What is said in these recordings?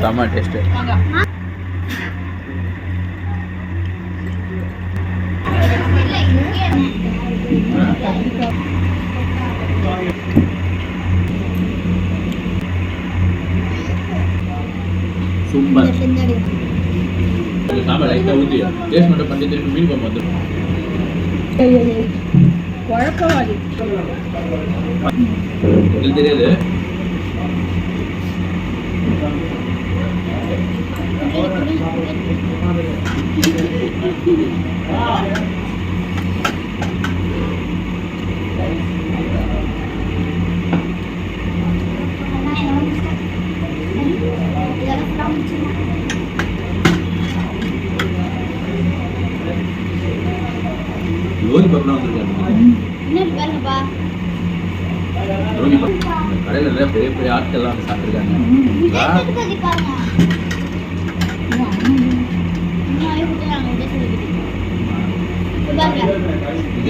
செம்ம taste. Super. Sambar லைட்டாக ஊற்றி டேஸ்ட் மட்டும் பண்ணி திருப்பி மீன் குழம்பு வந்துடும் குழப்பவாதி தெரியாது. லோரி பக்கம் வந்துருக்காங்க. கடையில் பெரிய பெரிய ஆட்கள்லாம் வந்து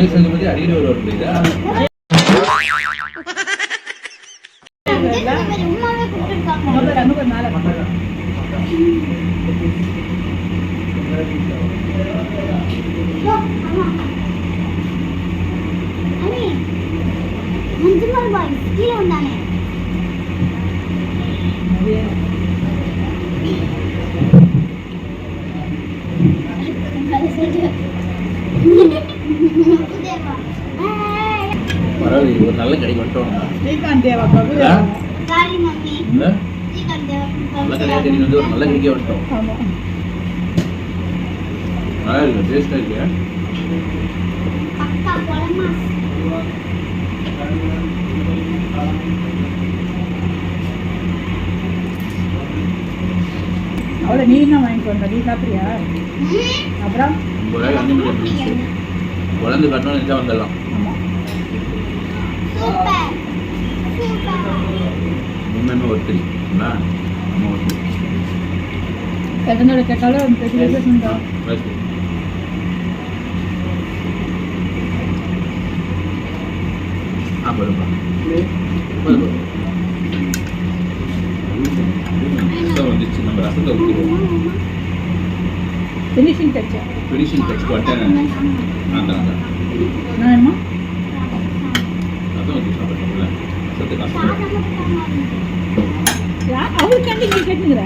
விஜய் சேதுபதி அடியில் ஒரு புரியுதா you. பரவாயில்ல ஒரு நல்ல கடைக்கு வந்துட்டோம் ஸ்ரீகாந்த் தேவா பிரபு. நல்ல கடையாக வந்து ஒரு நல்ல கடைக்கே வந்துட்டோம் ஆமா நல்லா இருக்கு டேஸ்ட்டாக இருக்கு பக்கா குழம்பா? அவ்வளோ நீ என்ன வாங்கிட்டு வந்த? நீ சாப்பிட்றியா? அப்புறம்? குழந்தை கட்டணும் நினச்சா வந்துடலாம் ஆமா சூப்பர் சூப்பர் உண்மையுமே ஒருத்தரி என்ன நம்ம ஒருத்தரி எதனோட கேட்டாலும் பெரிய பேசுண்டா Nice. ஆ போதும்பா போதும். போதும். ரசம் வந்துச்சு. நம்ம ரசத்தை அவளுக்காண்டி நீ கேட்டுங்கிற.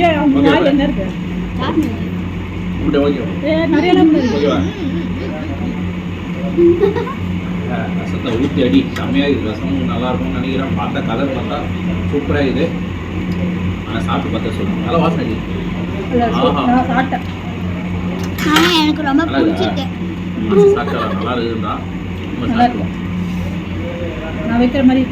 ஏன் அவங்க bye. என்ன இருக்கு? ஏ நிறைய ரசத்தை ஊற்றி அடி செம்மையாக இருக்குது ரசமும் நல்லா இருக்கும்னு நினைக்கிறேன். பார்த்தா கலர் பார்த்தா சூப்பராக இருக்குது ஆனால் சாப்பிட்டு பார்த்தா சொல்லுங்கள் நல்லா வாசனை இல்ல, ஆஹா. எனக்கு ரொம்ப? பிடிச்சிருக்கு. சாப்பிட்டா நல்லா இருக்குதுதான் ரொம்ப நல்லா சாப்பிடுவோம் நான் வைக்கிற மாதிரி